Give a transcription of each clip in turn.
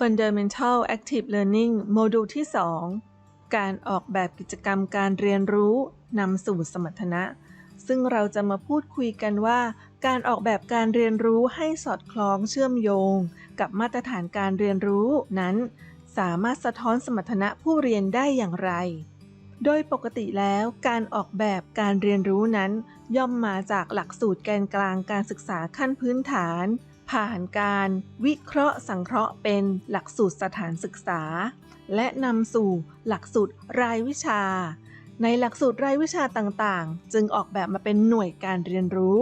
Fundamental Active Learning โมดูลที่ 2 การออกแบบกิจกรรมการเรียนรู้นำสู่สมรรถนะ ซึ่งเราจะมาพูดคุยกันว่า การออกแบบการเรียนรู้ให้สอดคล้องเชื่อมโยง กับมาตรฐานการเรียนรู้นั้น สามารถสะท้อนสมรรถนะผู้เรียนได้อย่างไร โดยปกติแล้วการออกแบบการเรียนรู้นั้น ย่อมมาจากหลักสูตรแกนกลางการศึกษาขั้นพื้นฐาน ผ่านการวิเคราะห์สังเคราะห์เป็นหลักสูตรสถานศึกษา และนำสู่หลักสูตรรายวิชา ในหลักสูตรรายวิชาต่างๆ จึงออกแบบมาเป็นหน่วยการเรียนรู้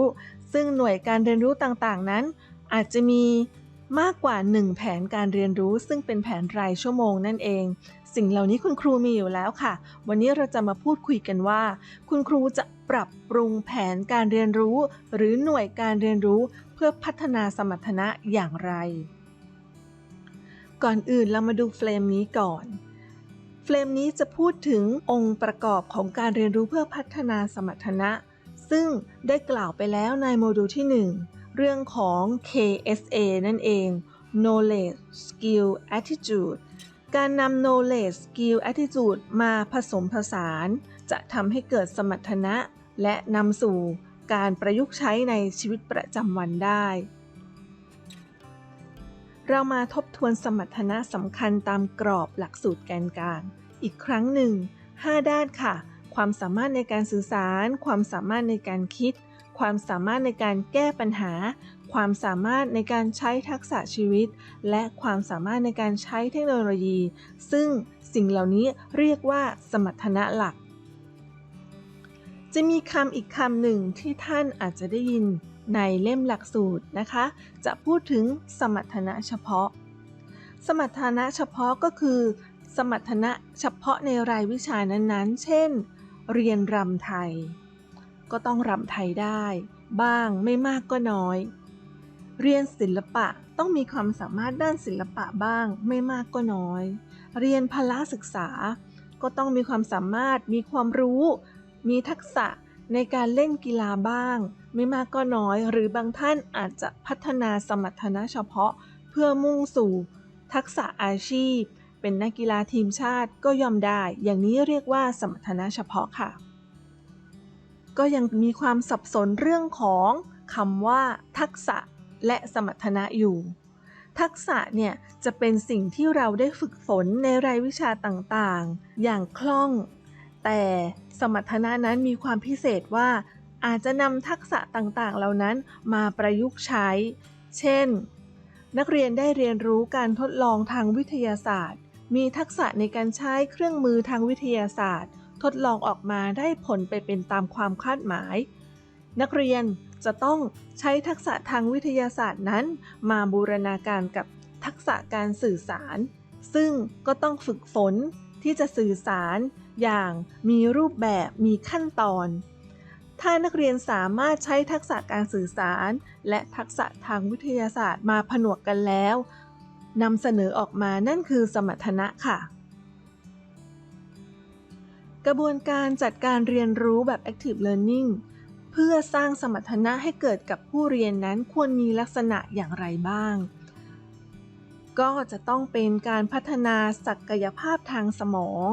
ซึ่งหน่วยการเรียนรู้ต่างๆ นั้น อาจจะมีมากกว่า 1 แผนการเรียนรู้ ซึ่งเป็นแผนรายชั่วโมงนั่นเอง สิ่งเหล่านี้คุณครูมีอยู่แล้วค่ะ วันนี้เราจะมาพูดคุยกันว่า คุณครูจะปรับปรุงแผนการเรียนรู้ หรือหน่วยการเรียนรู้ เพื่อพัฒนาสมรรถนะอย่างไร ก่อนอื่นเรามาดูเฟรมนี้ก่อน เฟรมนี้จะพูดถึงองค์ประกอบของการเรียนรู้เพื่อพัฒนาสมรรถนะ ซึ่งได้กล่าวไปแล้วในโมดูลที่ 1 เรื่องของ KSA นั่นเอง Knowledge Skill Attitude การนำ Knowledge Skill Attitude มาผสมผสาน จะทำให้เกิดสมรรถนะ และนำสู่ การประยุกต์ใช้ในชีวิตประจำวันได้ เรามาทบทวนสมรรถนะสำคัญตามกรอบหลักสูตรแกนกลาง อีกครั้งหนึ่ง 5 ด้านค่ะ ความสามารถในการสื่อสาร ความสามารถในการคิด ความสามารถในการแก้ปัญหา ความสามารถในการใช้ทักษะชีวิต และความสามารถในการใช้เทคโนโลยี ซึ่งสิ่งเหล่านี้เรียกว่าสมรรถนะหลัก จะมีคำอีกคำหนึ่งที่ท่านอาจจะได้ยินในเล่มหลักสูตรนะคะ จะพูดถึงสมรรถนะเฉพาะ สมรรถนะเฉพาะก็คือ สมรรถนะเฉพาะในรายวิชานั้นๆ เช่น เรียนรำไทย ก็ต้องรำไทยได้ บ้างไม่มากก็น้อย เรียนศิลปะต้องมีความสามารถด้านศิลปะบ้าง ไม่มากก็น้อย เรียนพละศึกษา ก็ต้องมีความสามารถมีความรู้ มีทักษะในการเล่นกีฬาบ้าง ไม่มากก็น้อย หรือบางท่านอาจจะพัฒนาสมรรถนะเฉพาะ เพื่อมุ่งสู่ ทักษะอาชีพ เป็นนักกีฬาทีมชาติก็ยอมได้ อย่างนี้เรียกว่าสมรรถนะเฉพาะค่ะ ก็ยังมีความสับสนเรื่องของคำว่า ทักษะและสมรรถนะอยู่ ทักษะเนี่ยจะเป็นสิ่งที่เราได้ฝึกฝนในรายวิชาต่างๆ อย่างคล่อง แต่สมรรถนะนั้นมีความพิเศษว่า อาจจะนำทักษะต่างๆ เหล่านั้นมาประยุกต์ใช้ เช่น นักเรียนได้เรียนรู้การทดลองทางวิทยาศาสตร์ มีทักษะในการใช้เครื่องมือทางวิทยาศาสตร์ ทดลองออกมาได้ผลไปเป็นตามความคาดหมาย นักเรียนจะต้องใช้ทักษะทางวิทยาศาสตร์นั้น มาบูรณาการกับทักษะการสื่อสาร ซึ่งก็ต้องฝึกฝนที่จะสื่อสาร อย่างมีรูปแบบมีขั้นตอน ถ้านักเรียนสามารถใช้ทักษะการสื่อสาร และทักษะทางวิทยาศาสตร์มาผนวกกันแล้วนำเสนอออกมานั่นคือสมรรถนะค่ะ กระบวนการจัดการเรียนรู้แบบ active learning เพื่อสร้างสมรรถนะให้เกิดกับผู้เรียนนั้นควรมีลักษณะอย่างไรบ้าง ก็จะต้องเป็นการพัฒนาศักยภาพทางสมอง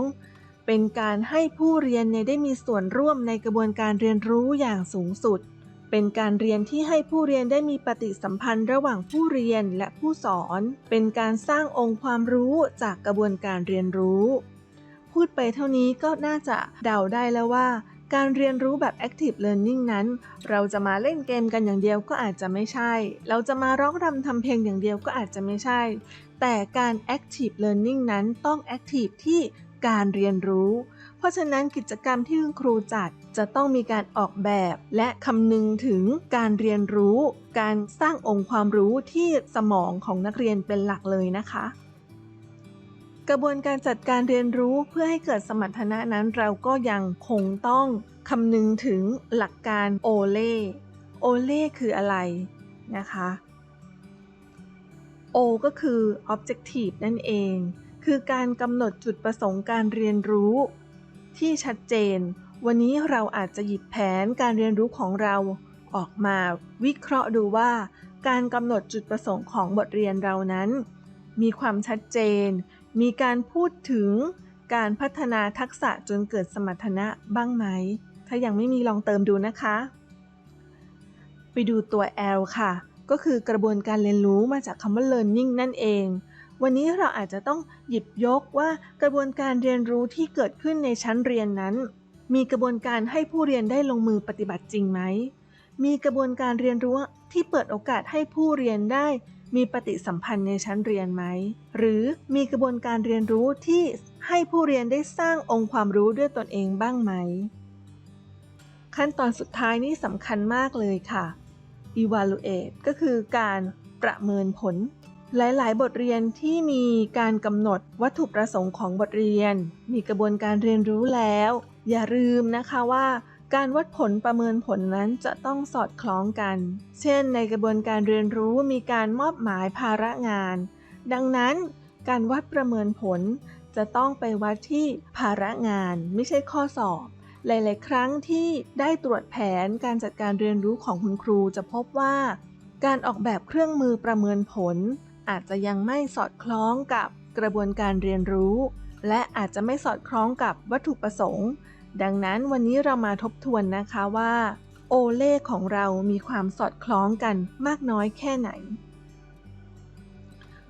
เป็นการให้ผู้เรียนเนี่ยได้มีส่วนร่วมในกระบวนการเรียนรู้อย่างสูงสุด เป็นการเรียนที่ให้ผู้เรียนได้มีปฏิสัมพันธ์ระหว่างผู้เรียนและผู้สอน เป็นการสร้างองค์ความรู้จากกระบวนการเรียนรู้ พูดไปเท่านี้ก็น่าจะเดาได้แล้วว่า การเรียนรู้แบบ active learning นั้น เราจะมาเล่นเกมกันอย่างเดียวก็อาจจะไม่ใช่ เราจะมาร้องรำทำเพลงอย่างเดียวก็อาจจะไม่ใช่ แต่การ active learning นั้นต้อง active ที่ การเรียนรู้ เพราะฉะนั้นกิจกรรมที่คุณครูจัดจะต้องมีการออกแบบ และคำนึงถึงการเรียนรู้ การสร้างองค์ความรู้ที่สมองของนักเรียนเป็นหลักเลยนะคะ กระบวนการจัดการเรียนรู้เพื่อให้เกิดสมรรถนะนั้นเราก็ยังคงต้องคำนึงถึงหลักการโอเล่โอเล่คืออะไรนะคะ O ก็คือ objective นั่นเอง คือการกำหนดจุดประสงค์การเรียนรู้ ที่ชัดเจน วันนี้เราอาจจะหยิบแผนการเรียนรู้ของเราออกมาวิเคราะห์ดูว่า การกำหนดจุดประสงค์ของบทเรียนเรานั้น มีความชัดเจน มีการพูดถึงการพัฒนาทักษะจนเกิดสมรรถนะบ้างไหม ถ้ายังไม่มีลองเติมดูนะคะ ไปดูตัว L ค่ะ ก็คือกระบวนการเรียนรู้มาจากคำว่า learning นั่นเอง วันนี้เราอาจจะต้องหยิบยกว่ากระบวนการเรียนรู้ที่เกิดขึ้นในชั้นเรียนนั้น มีกระบวนการให้ผู้เรียนได้ลงมือปฏิบัติจริงไหม มีกระบวนการเรียนรู้ที่เปิดโอกาสให้ผู้เรียนได้ มีปฏิสัมพันธ์ในชั้นเรียนไหม หรือมีกระบวนการเรียนรู้ที่ให้ผู้เรียนได้สร้างองค์ความรู้ด้วยตนเองบ้างไหม ขั้นตอนสุดท้ายนี่สำคัญมากเลยค่ะ evaluate ก็คือการประเมินผล หลาย ๆ บทเรียนที่มีการกำหนดวัตถุประสงค์ของบทเรียน มีกระบวนการเรียนรู้แล้ว อย่าลืมนะคะว่า การวัดผลประเมินผลนั้นจะต้องสอดคล้องกัน เช่น ในกระบวนการเรียนรู้มีการมอบหมายภาระงาน ดังนั้น การวัดประเมินผล จะต้องไปวัดที่ภาระงาน ไม่ใช่ข้อสอบ หลาย ๆ ครั้งที่ได้ตรวจแผนการจัดการเรียนรู้ของคุณครูจะพบว่า การออกแบบเครื่องมือประเมินผล อาจจะยังไม่สอดคล้องกับกระบวนการเรียนรู้ และอาจจะไม่สอดคล้องกับวัตถุประสงค์ ดังนั้นวันนี้เรามาทบทวนนะคะว่าโอเล่ของเรามีความสอดคล้องกันมากน้อยแค่ไหน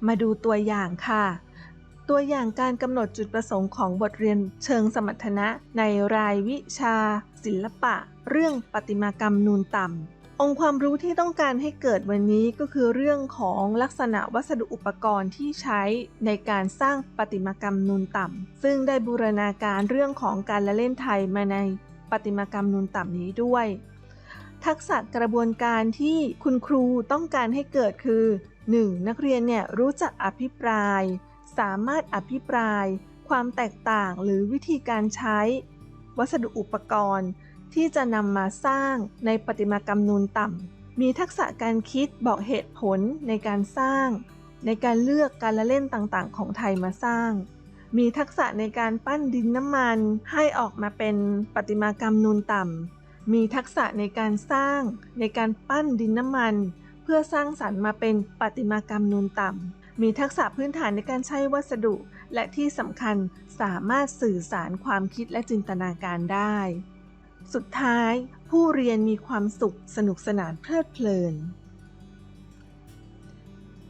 มาดูตัวอย่างค่ะ ตัวอย่างการกำหนดจุดประสงค์ของบทเรียนเชิงสมรรถนะในรายวิชา ศิลปะ เรื่องประติมากรรมนูนต่ำ องค์ความรู้ที่ต้องการให้เกิดวันนี้ก็คือเรื่องของลักษณะวัสดุอุปกรณ์ที่ใช้ในการสร้างประติมากรรมนูนต่ำซึ่งได้บูรณาการเรื่องของการละเล่นไทยมาในประติมากรรมนูนต่ำนี้ด้วย ทักษะกระบวนการที่คุณครูต้องการให้เกิดคือ 1. นักเรียนเนี่ยรู้จักอภิปราย สามารถอภิปราย ความแตกต่างหรือวิธีการใช้ วัสดุอุปกรณ์ ที่จะนำมาสร้างในประติมากรรมนูนต่ำ มีทักษะการคิดบอกเหตุผลในการสร้าง ในการเลือกการละเล่นต่างๆ ของไทยมาสร้าง มีทักษะในการปั้นดินน้ำมันให้ออกมาเป็นประติมากรรมนูนต่ำ มีทักษะในการสร้าง ในการปั้นดินน้ำมัน เพื่อสร้างสรรค์มาเป็นประติมากรรมนูนต่ำ มีทักษะพื้นฐานในการใช้วัสดุ และที่สำคัญสามารถสื่อสารความคิดและจินตนาการได้ สุดท้ายผู้เรียนมีความสุขสนุกสนานเพลิดเพลิน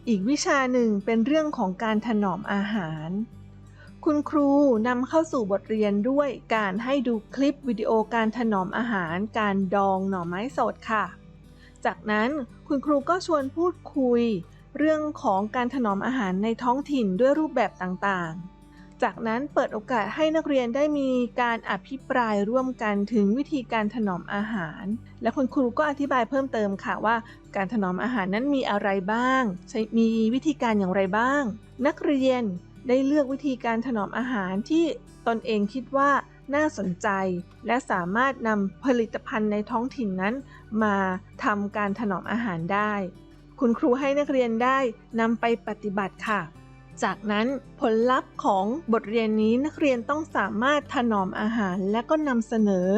อีกวิชาหนึ่งเป็นเรื่องของการถนอมอาหาร คุณครูนำเข้าสู่บทเรียนด้วยการให้ดูคลิปวิดีโอการถนอมอาหาร การดองหน่อไม้สดค่ะ จากนั้นคุณครูก็ชวนพูดคุย เรื่องของการถนอมอาหารในท้องถิ่นด้วยรูปแบบต่างๆ จากนั้นเปิดโอกาสให้นักเรียนได้มีการอภิปรายร่วมกันถึงวิธีการถนอมอาหาร และคุณครูก็อธิบายเพิ่มเติมค่ะว่า การถนอมอาหารนั้นมีอะไรบ้าง มีวิธีการอย่างไรบ้าง นักเรียนได้เลือกวิธีการถนอมอาหารที่ตนเองคิดว่าน่าสนใจ และสามารถนำผลิตภัณฑ์ในท้องถิ่นนั้น มาทำการถนอมอาหารได้ คุณครูให้นักเรียนได้นำไปปฏิบัติค่ะ จากนั้นผลลัพธ์ของบทเรียนนี้นักเรียนต้องสามารถถนอมอาหารและก็นำเสนอ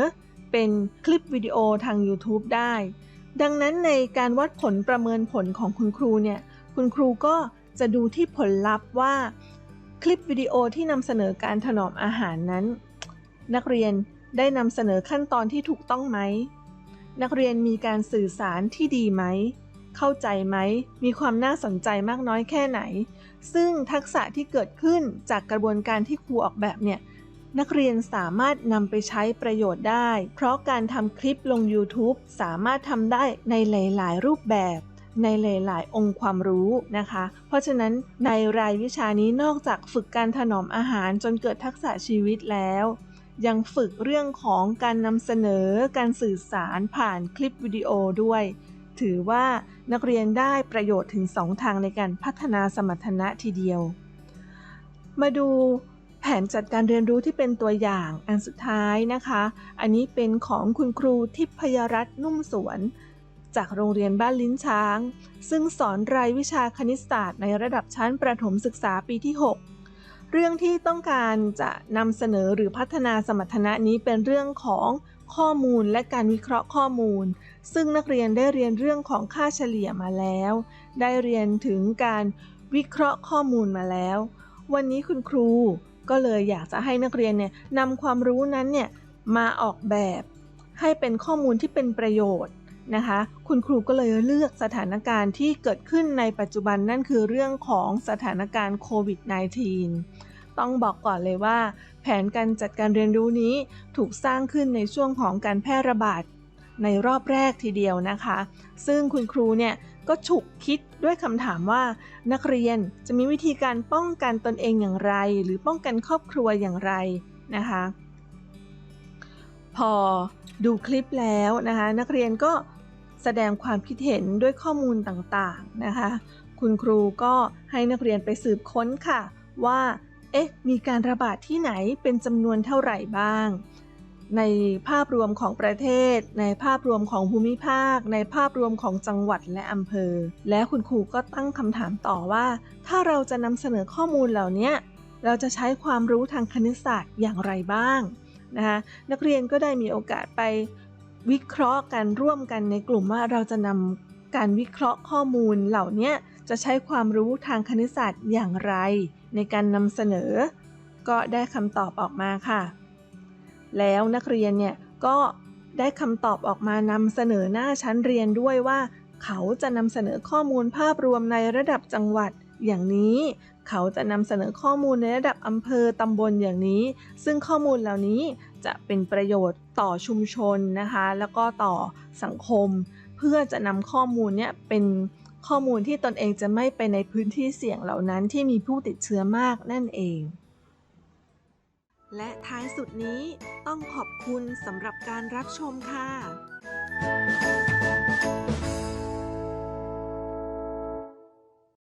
เป็นคลิปวิดีโอทาง YouTube ได้ ดังนั้นในการวัดผลประเมินผลของคุณครูเนี่ย คุณครูก็จะดูที่ผลลัพธ์ว่า คลิปวิดีโอที่นำเสนอการถนอมอาหารนั้น นักเรียนได้นำเสนอขั้นตอนที่ถูกต้องไหม นักเรียนมีการสื่อสารที่ดีไหม เข้าใจไหม มีความน่าสนใจมากน้อยแค่ไหน ซึ่งทักษะที่เกิดขึ้นจากกระบวนการที่ครูออกแบบเนี่ย นักเรียนสามารถนำไปใช้ประโยชน์ได้ เพราะการทำคลิปลง YouTube สามารถทำได้ในหลาย ๆ รูปแบบในหลาย ๆ องค์ความรู้นะคะ เพราะฉะนั้นในรายวิชานี้นอกจากฝึกการถนอมอาหารจนเกิดทักษะชีวิตแล้ว ยังฝึกเรื่องของการนำเสนอการสื่อสารผ่านคลิปวิดีโอด้วย ถือว่านักเรียนได้ประโยชน์ถึง 2 ทางในการพัฒนาสมรรถนะทีเดียว มาดูแผนจัดการเรียนรู้ที่เป็นตัวอย่างอันสุดท้ายนะคะ อันนี้เป็นของคุณครูทิพยรัตน์นุ่มสวน จากโรงเรียนบ้านลิ้นช้าง ซึ่งสอนรายวิชาคณิตศาสตร์ในระดับชั้นประถมศึกษาปีที่ 6 เรื่องที่ต้องการจะนำเสนอหรือพัฒนาสมรรถนะนี้เป็นเรื่องของข้อมูลและการวิเคราะห์ข้อมูล ซึ่งนักเรียนได้เรียนเรื่องของค่าเฉลี่ยมาแล้ว ได้เรียนถึงการวิเคราะห์ข้อมูลมาแล้ว วันนี้คุณครูก็เลยอยากจะให้นักเรียนเนี่ยนำความรู้นั้นเนี่ยมาออกแบบ ให้เป็นข้อมูลที่เป็นประโยชน์นะคะ คุณครูก็เลยเลือกสถานการณ์ที่เกิดขึ้นในปัจจุบันนั่นคือเรื่องของสถานการณ์โควิด -19 ต้องบอกก่อนเลยว่า แผนการจัดการเรียนรู้นี้ถูกสร้างขึ้นในช่วงของการแพร่ระบาด ในรอบแรกทีเดียวนะคะ ซึ่งคุณครูเนี่ยก็ฉุกคิดด้วยคำถามว่า นักเรียนจะมีวิธีการป้องกันตนเองอย่างไร หรือป้องกันครอบครัวอย่างไรนะคะ พอดูคลิปแล้วนะคะนักเรียนก็แสดงความคิดเห็นด้วยข้อมูลต่างๆนะคะ คุณครูก็ให้นักเรียนไปสืบค้นค่ะว่า เอ๊ะ มีการระบาดที่ไหนเป็นจำนวนเท่าไหร่บ้าง ในภาพรวมของประเทศ ในภาพรวมของภูมิภาค ในภาพรวมของจังหวัดและอำเภอ และคุณครูก็ตั้งคำถามต่อว่า ถ้าเราจะนำเสนอข้อมูลเหล่านี้เราจะใช้ความรู้ทางคณิตศาสตร์อย่างไรบ้างนะคะนักเรียนก็ได้มีโอกาสไปวิเคราะห์กันร่วมกันในกลุ่มว่าเราจะนำการวิเคราะห์ข้อมูลเหล่านี้จะใช้ความรู้ทางคณิตศาสตร์อย่างไร ในการนำเสนอ ก็ได้คำตอบออกมาค่ะ แล้วนักเรียนเนี่ยก็ได้คำตอบออกมานำเสนอหน้าชั้นเรียนด้วยว่า เขาจะนำเสนอข้อมูลภาพรวมในระดับจังหวัดอย่างนี้ เขาจะนำเสนอข้อมูลในระดับอำเภอตำบลอย่างนี้ ซึ่งข้อมูลเหล่านี้จะเป็นประโยชน์ต่อชุมชนนะคะ แล้วก็ต่อสังคม เพื่อจะนำข้อมูลเนี่ยเป็นข้อมูลที่ตนเองจะไม่ไปในพื้นที่เสี่ยงเหล่านั้นที่มีผู้ติดเชื้อมากนั่นเอง และท้ายสุดนี้ต้องขอบคุณสำหรับการรับชมค่ะ